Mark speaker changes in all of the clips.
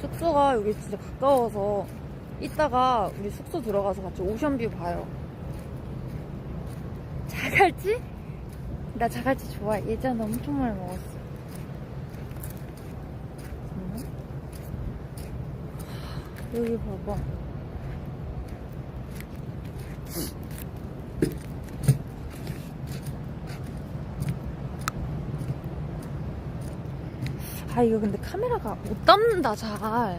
Speaker 1: 숙소가 여기 진짜 가까워서 이따가 우리 숙소 들어가서 같이 오션뷰 봐요. 자갈치? 나 자갈치 좋아해. 예전에 엄청 많이 먹었어. 음. 여기 봐봐. 아 이거 근데 카메라가 못 담는다 잘.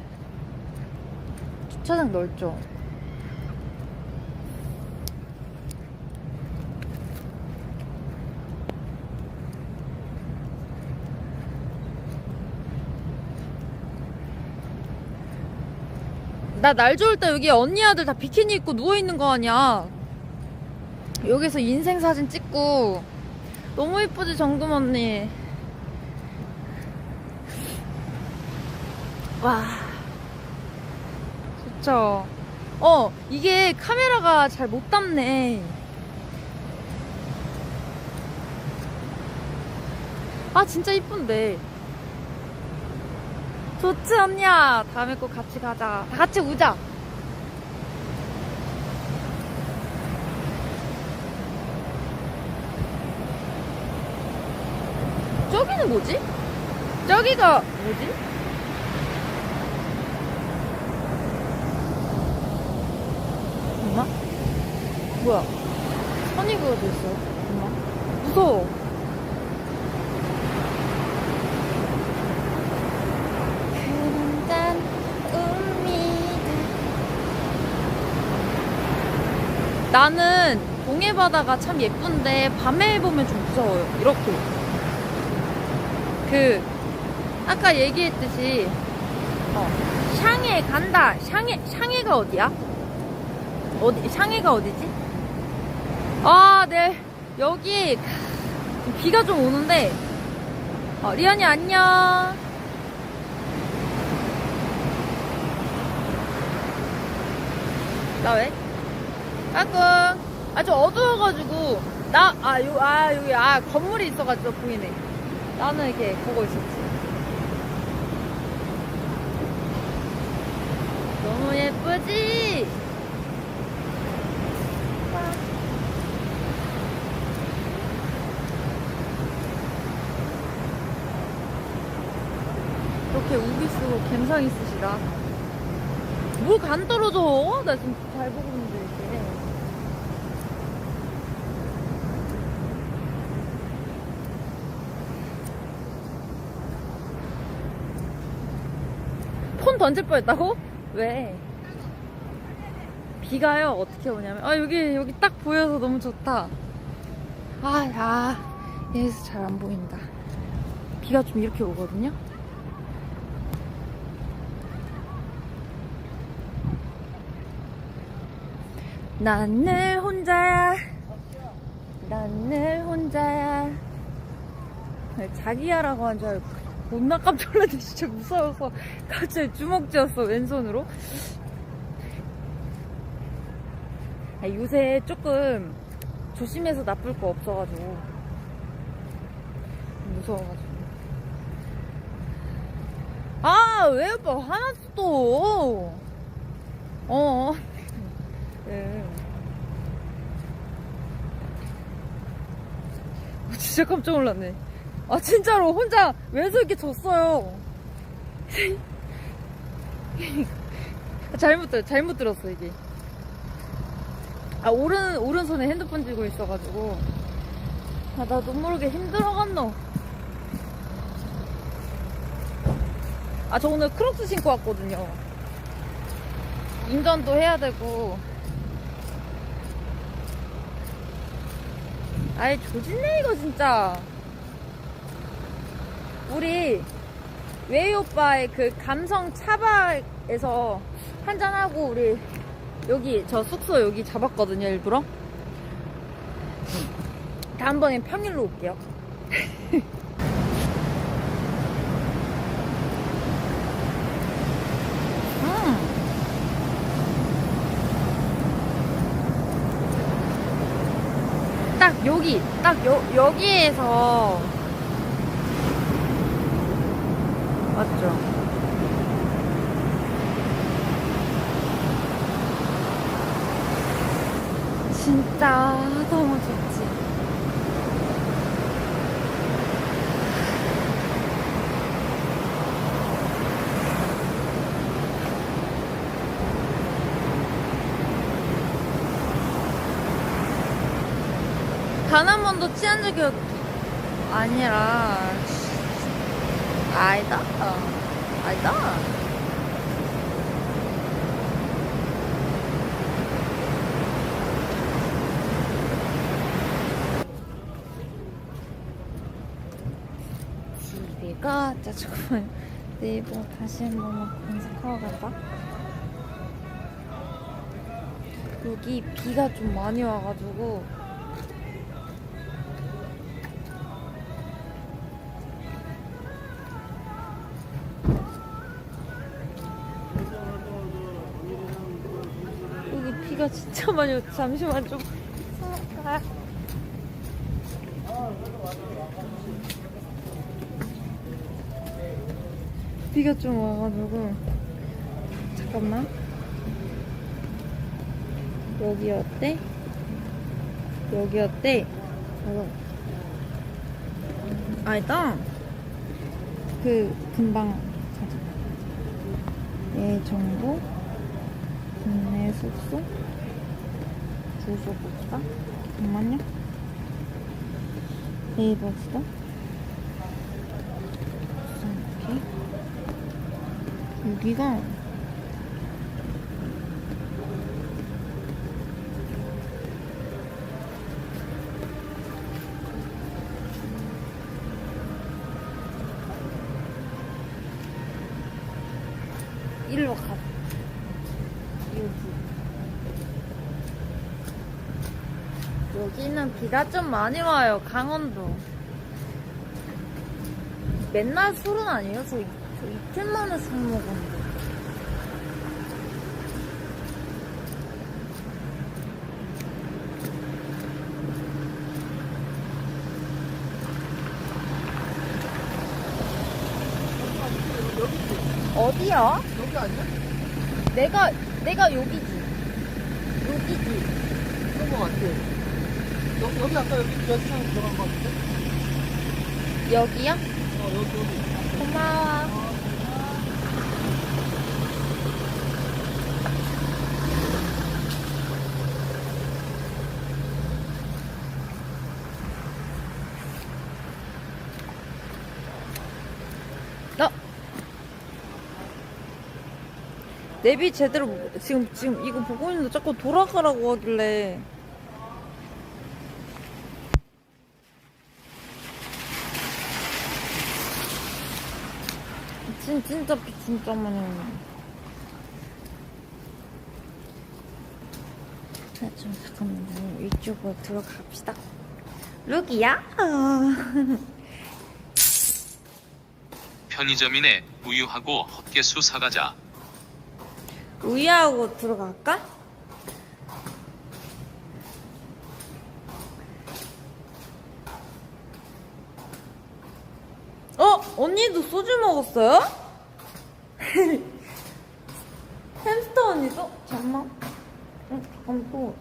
Speaker 1: 주차장 넓죠? 나 날 좋을 때 여기 언니 아들 다 비키니 입고 누워있는 거 아니야? 여기서 인생 사진 찍고. 너무 이쁘지 정금 언니 와. 좋죠 어 이게 카메라가 잘 못 담네. 아 진짜 이쁜데. 좋지 언니야. 다음에 꼭 같이 가자. 다 같이 우자. 저기는 뭐지? 저기가 뭐지? 엄마? 뭐야? 선이그가 됐어. 엄마? 무서워. 나는 동해 바다가 참 예쁜데 밤에 보면 좀 무서워요. 이렇게. 그 아까 얘기했듯이 어, 샹해 간다. 샹해 샹해가 어디야? 어디 샹해가 어디지? 아, 네. 여기 비가 좀 오는데 어, 리안이 안녕. 나 왜? 까꿍. 아, 좀 어두워가지고, 나, 아, 요, 아, 여기, 아, 건물이 있어가지고 보이네. 나는 이렇게 보고 있었지. 너무 예쁘지? 이렇게 우기 쓰고 감성 있으시다. 뭘간 떨어져? 나 지금 잘 보고 있는데, 이렇게. 폰 던질 뻔했다고? 왜? 비가요 어떻게 오냐면 아 여기 여기 딱 보여서 너무 좋다. 아야 여기서 잘 안 보인다. 비가 좀 이렇게 오거든요. 난 늘 혼자야. 난 늘 혼자야. 자기야라고 한 줄 알고 못나 깜짝 놀랐는데 진짜 무서워서 갑자기 주먹 쥐었어 왼손으로. 아, 요새 조금 조심해서 나쁠 거 없어가지고 무서워가지고. 아, 왜 오빠 화났어 또? 어. 네. 어, 진짜 깜짝 놀랐네. 아, 진짜로 혼자 왼손 이렇게 졌어요. 잘못 들, 잘못 들었어, 이게. 아, 오른, 오른손에 핸드폰 쥐고 있어가지고. 아, 나도 모르게 힘들어갔노. 아, 저 오늘 크록스 신고 왔거든요. 운전도 해야 되고. 아이, 조진네, 이거 진짜. 우리, 웨이 오빠의 그 감성 차박에서 한잔하고, 우리, 여기, 저 숙소 여기 잡았거든요, 일부러. 다음번엔 평일로 올게요. 딱 여, 여기에서 맞죠? 진짜 너무 좋다. 한 번도 취한 적이 없... 아니라 아니다 어, 아니다 집에가 자 잠깐만 네이버 다시 한 번만 검색하고 갈까? 여기 비가 좀 많이 와가지고 여기 비가 진짜 많이 와. 잠시만 좀. 아. 비가 좀 와가지고 잠깐만 여기 어때? 여기 어때? 어. 아니다 그 금방 예 정보 국내 숙소 주소 볼까? 잠깐만요. 네이버 지도? 이렇게 여기가 일로 가. 여기 여기는 비가 좀 많이 와요 강원도 맨날 술은 아니에요 저, 이- 저 이틀 만에 술 먹었는데 어디야?
Speaker 2: 여기 아니야?
Speaker 1: 내가 내가 여기지 여기지
Speaker 2: 그런 거 같아. 여기, 여기 아까 여기 여기상 들어간 거 같은데?
Speaker 1: 여기야?
Speaker 2: 어, 여기, 여기.
Speaker 1: 고마워 나 내비 제대로 못- 지금 지금 이거 보고 있는데 자꾸 돌아가라고 하길래 진, 진짜 비 진짜 많이. 자, 좀 잠깐만요. 이쪽으로 들어갑시다. 룩이야?
Speaker 3: 편의점이네 우유하고 헛개수 사가자.
Speaker 1: 우유하고 들어갈까? 어? 언니도 소주 먹었어요? 햄스터 언니도? 잠깐만. 어, 잠깐 또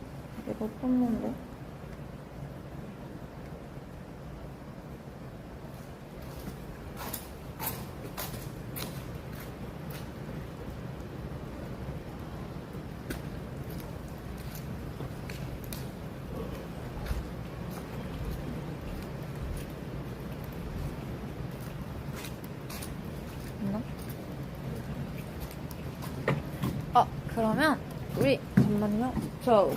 Speaker 1: 내가 떴는데. 있나? 아 그러면 우리 잠만요 저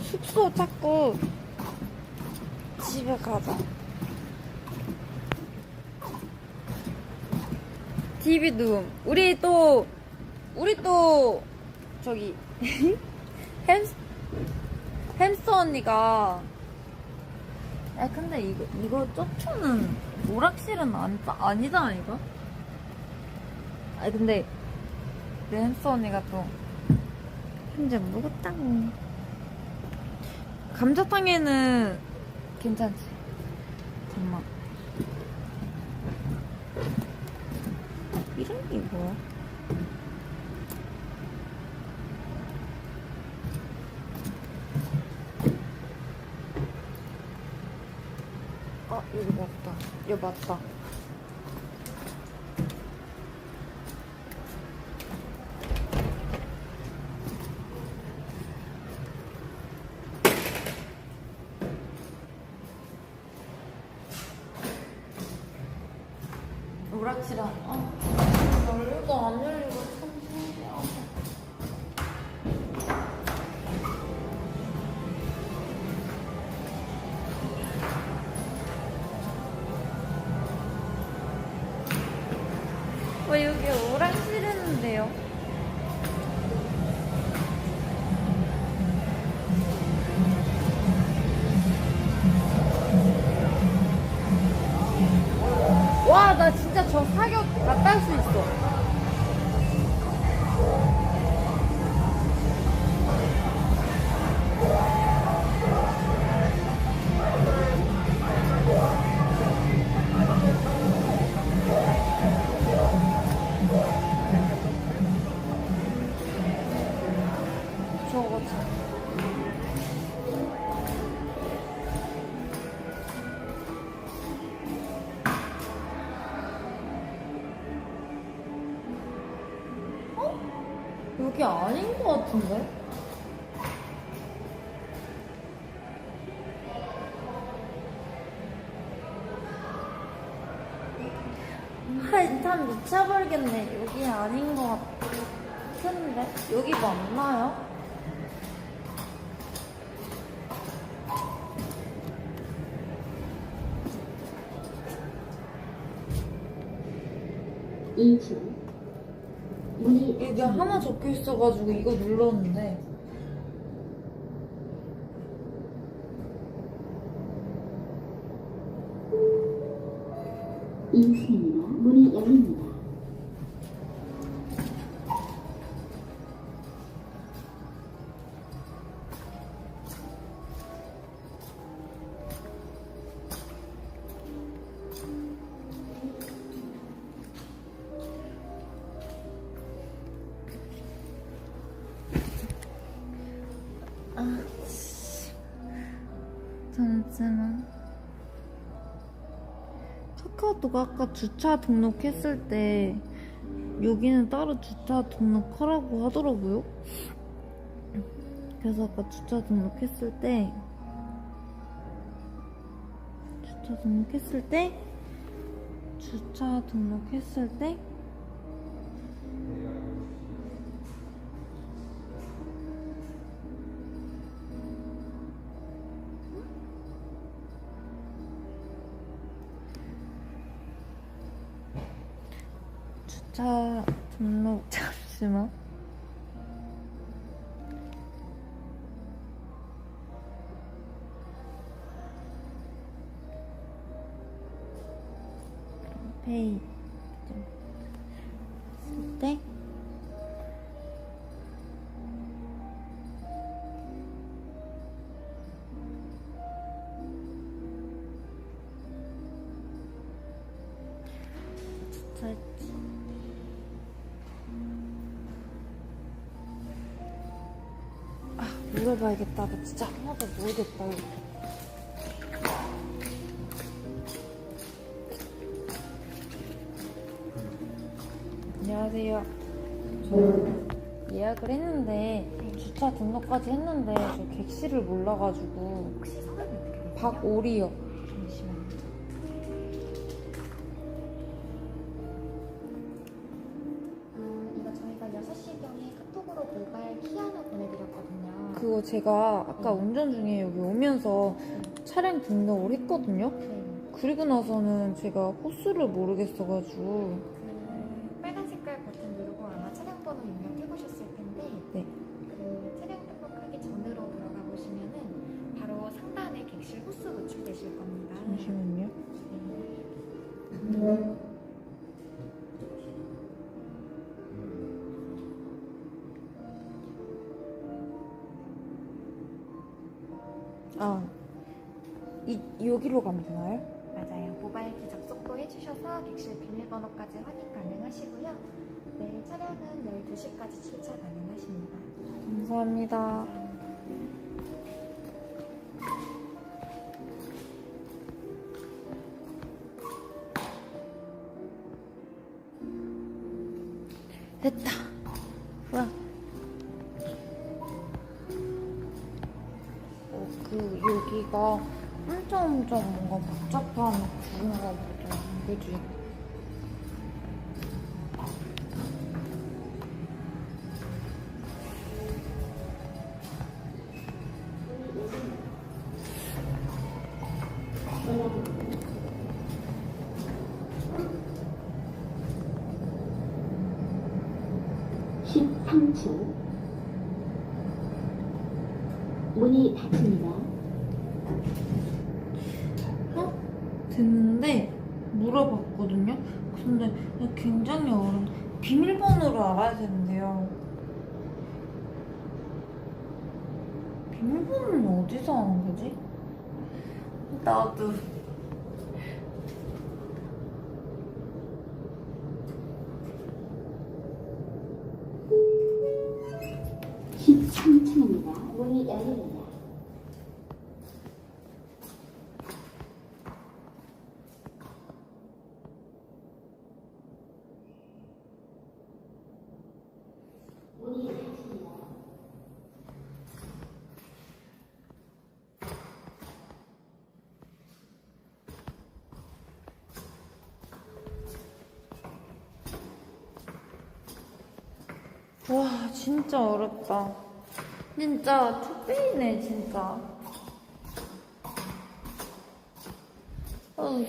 Speaker 1: 숙소 찾고 집에 가자 TV 누움 우리 또 우리 또 저기 햄스 햄스터 언니가 아 근데 이거 이거 쪼초는 오락실은 안, 아니다 이거? 아 근데 내 햄스터 언니가 또 이제 먹었다. 감자탕에는 괜찮지. 잠만. 이름이 뭐야? 어, 아, 여기 맞다. 여기 맞다. 와, 나 진짜 저 사격 다 딸 수 있어. 아, 참 미쳐버리겠네. 여기 아닌 것 같은데? 여기 맞나요?
Speaker 4: 문이
Speaker 1: 여기 하나 적혀 있어가지고 이거 눌렀는데 카카오톡 아까 주차 등록했을 때 여기는 따로 주차 등록하라고 하더라고요. 그래서 아까 주차 등록했을 때 주차 등록했을 때 주차 등록했을 때 페이 쓸때 아, 물어봐야겠다. 나 진짜 하나도 모르겠다. 2차 등록까지 했는데 저 객실을 몰라가지고
Speaker 5: 혹시 성함이 어떻게 되
Speaker 1: 박오리요
Speaker 5: 잠시만요 아 이거 저희가 6시경에 카톡으로 모바일 키 하나 보내드렸거든요
Speaker 1: 그거 제가 아까 네. 운전 중에 여기 오면서 네. 차량 등록을 했거든요
Speaker 5: 네.
Speaker 1: 그리고 나서는 제가 호수를 모르겠어가지고
Speaker 5: 아,
Speaker 1: 이 여기로 가면 되나요?
Speaker 5: 맞아요. 모바일키 접속도 해주셔서 객실 비밀번호까지 확인 가능하시고요. 내일 차량은 12시까지 출차 가능하십니다.
Speaker 1: 감사합니다. 그지?
Speaker 4: 십삼 층 문이 닫힙니다.
Speaker 1: 어? 물어봤거든요. 근데 굉장히 어려운 비밀번호를 알아야 되는데요. 비밀번호는 어디서 하는 거지? 나도 와 진짜 어렵다. 진짜 투페이네 진짜. 어우.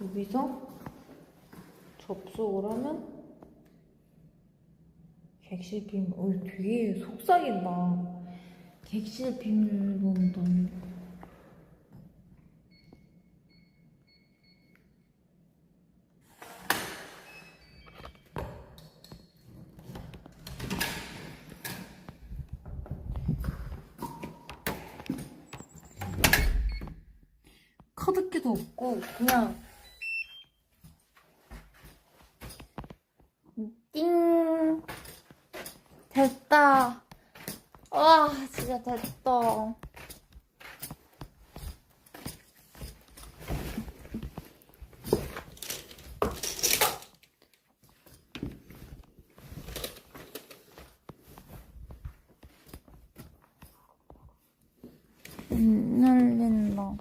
Speaker 1: 여기서 접속을 하면 객실 비밀, 어, 되게 속삭인다. 객실 비밀번호도 카드키도 없고 그냥 띵 됐다. 와, 진짜 됐다. 안 열린다.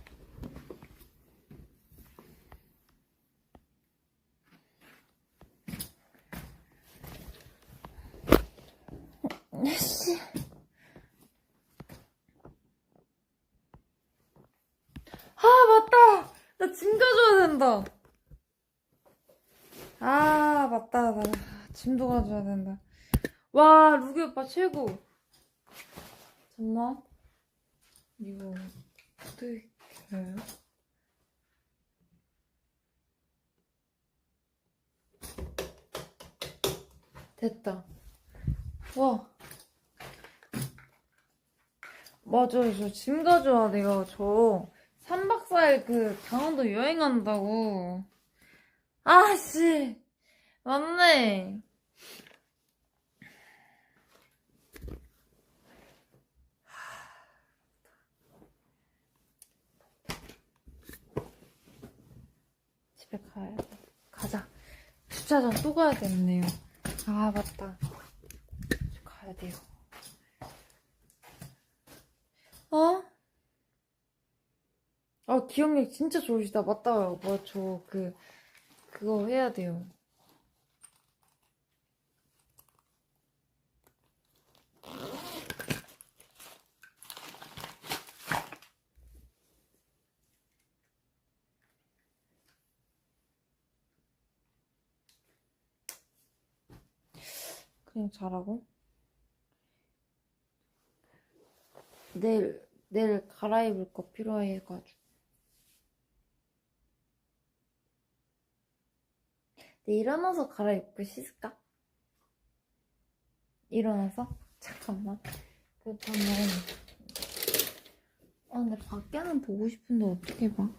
Speaker 1: 씨. 아, 맞다! 나 짐 가져야 된다. 아, 맞다. 나 짐도 가져야 된다. 와, 루기 오빠 최고. 잠만. 이거, 어떻게 해요? 됐다. 와. 맞아요. 저 짐 가져와 돼요. 저 3박 4일 그 강원도 여행한다고. 아씨. 맞네. 집에 가야 돼. 가자. 주차장 또 가야 되네요. 아, 맞다. 가야 돼요. 어? 아, 기억력 진짜 좋으시다. 맞다. 뭐, 저, 그, 그거 해야 돼요. 그냥 잘하고. 내일, 내일 갈아입을 거 필요해가지고. 내 일어나서 갈아입고 씻을까? 일어나서? 잠깐만. 그렇다면, 아, 근데 밖에는 보고 싶은데 어떻게 봐?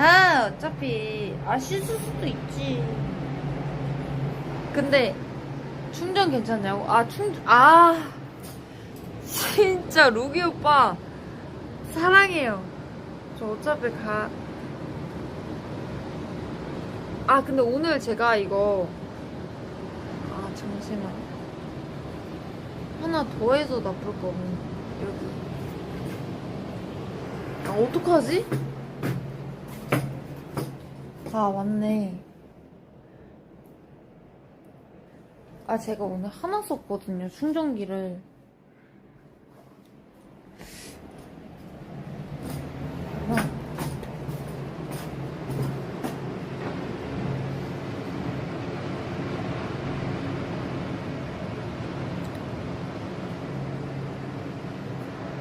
Speaker 1: 아, 오빠 어차피 아 씻을 수도 있지. 근데 충전 괜찮냐고? 아 충전 아 진짜 루기 오빠 사랑해요. 저 어차피 가. 아 근데 오늘 제가 이거 아 잠시만 하나 더 해서 나쁠 거 없네 여기. 아 어떡하지? 아 맞네. 아 제가 오늘 하나 썼거든요 충전기를. 아.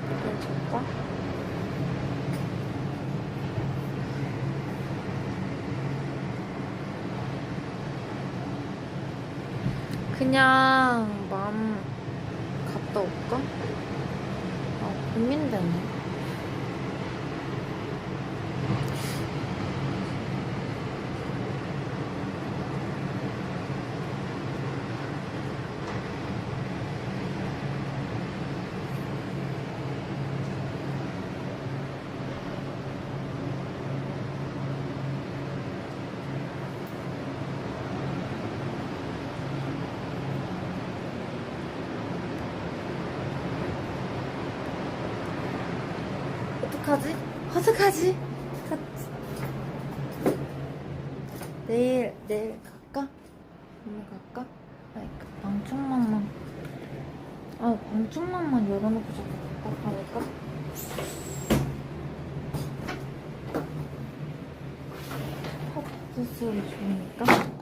Speaker 1: 괜찮을까? 그냥 마음 갔다 올까? 아 고민되네. 어떡하지? 내일 내일 갈까? 오늘 갈까? 아이 그 방충망만 아 방충망만 열어놓고 자꾸 갈까 갈까? 헛 소리 좋으니까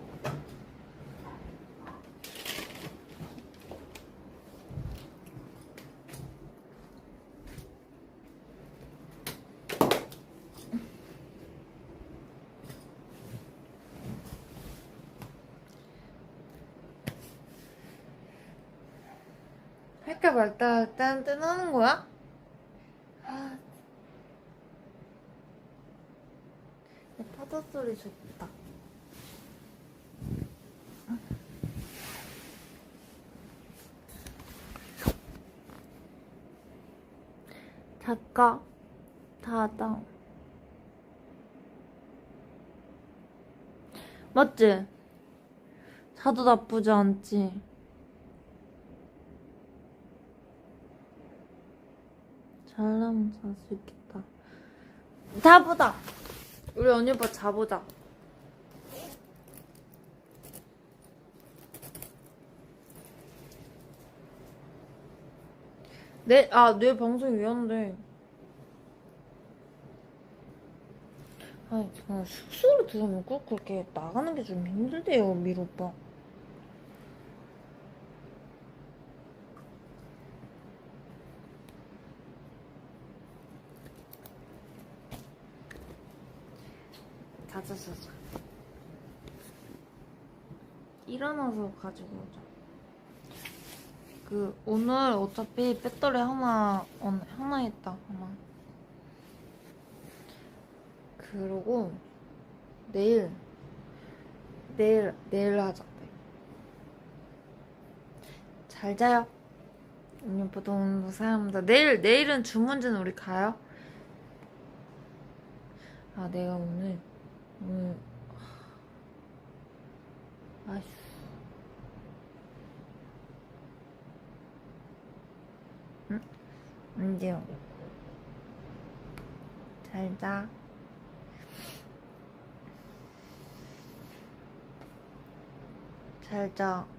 Speaker 1: 할까 말까 일단 뜨는 거야? 아, 내 파도 소리 좋다. 작가 닫아. 맞지? 자도 나쁘지 않지? 잘수 있겠다. 자보자. 우리 언니 오빠 자보자. 내, 아, 내 방송이 왜 안 돼? 아니, 숙소로 들어오면 꼭 그렇게 나가는 게 좀 힘들대요, 미로 오빠. 자자. 일어나서 가지고 오자. 그, 오늘 어차피 배터리 하나, 어, 하나 있다, 하나. 그러고, 내일, 내일, 내일 하자. 잘 자요. 오늘 사랑합니다. 내일, 내일은 주문진 우리 가요? 아, 내가 오늘, 오늘, 아휴. 응? 언제요? 잘 자. 잘 자.